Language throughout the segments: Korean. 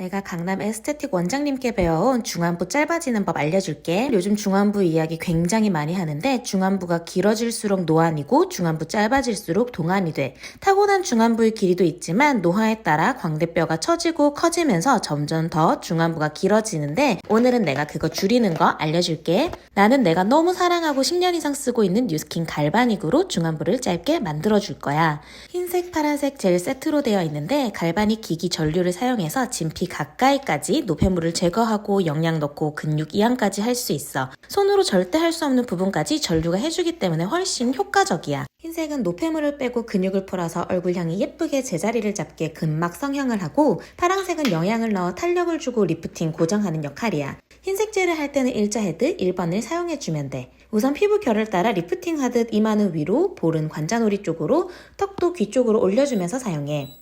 내가 강남 에스테틱 원장님께 배워온 중안부 짧아지는 법 알려줄게. 요즘 중안부 이야기 굉장히 많이 하는데 중안부가 길어질수록 노안이고 중안부 짧아질수록 동안이 돼. 타고난 중안부의 길이도 있지만 노화에 따라 광대뼈가 처지고 커지면서 점점 더 중안부가 길어지는데 오늘은 내가 그거 줄이는 거 알려줄게. 나는 내가 너무 사랑하고 10년 이상 쓰고 있는 뉴스킨 갈바닉으로 중안부를 짧게 만들어줄 거야. 흰색, 파란색 젤 세트로 되어 있는데 갈바닉 기기 전류를 사용해서 진피 가까이까지 노폐물을 제거하고 영양 넣고 근육 이완까지 할 수 있어. 손으로 절대 할 수 없는 부분까지 전류가 해주기 때문에 훨씬 효과적이야. 흰색은 노폐물을 빼고 근육을 풀어서 얼굴형이 예쁘게 제자리를 잡게 근막 성형을 하고 파란색은 영양을 넣어 탄력을 주고 리프팅 고정하는 역할이야. 흰색 젤을 할 때는 일자 헤드 1번을 사용해주면 돼. 우선 피부 결을 따라 리프팅 하듯 이마는 위로, 볼은 관자놀이 쪽으로, 턱도 귀 쪽으로 올려주면서 사용해.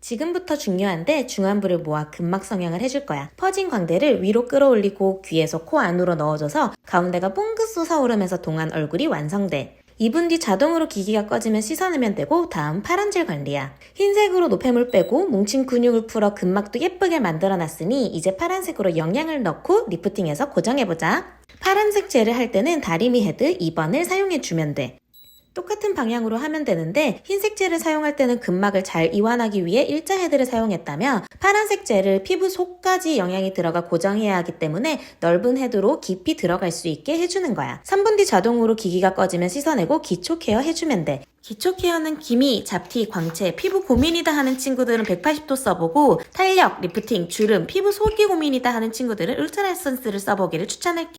지금부터 중요한데 중안부를 모아 근막 성형을 해줄 거야. 퍼진 광대를 위로 끌어올리고 귀에서 코 안으로 넣어줘서 가운데가 뽕긋 솟아오르면서 동안 얼굴이 완성돼. 2분 뒤 자동으로 기기가 꺼지면 씻어내면 되고 다음 파란 젤 관리야. 흰색으로 노폐물 빼고 뭉친 근육을 풀어 근막도 예쁘게 만들어놨으니 이제 파란색으로 영양을 넣고 리프팅해서 고정해보자. 파란색 젤을 할 때는 다리미 헤드 2번을 사용해주면 돼. 똑같은 방향으로 하면 되는데 흰색 젤을 사용할 때는 근막을 잘 이완하기 위해 일자 헤드를 사용했다며 파란색 젤을 피부 속까지 영양이 들어가 고정해야 하기 때문에 넓은 헤드로 깊이 들어갈 수 있게 해주는 거야. 3분 뒤 자동으로 기기가 꺼지면 씻어내고 기초 케어 해주면 돼. 기초 케어는 기미, 잡티, 광채, 피부 고민이다 하는 친구들은 180도 써보고 탄력, 리프팅, 주름, 피부 속이 고민이다 하는 친구들은 울트라 에센스를 써보기를 추천할게.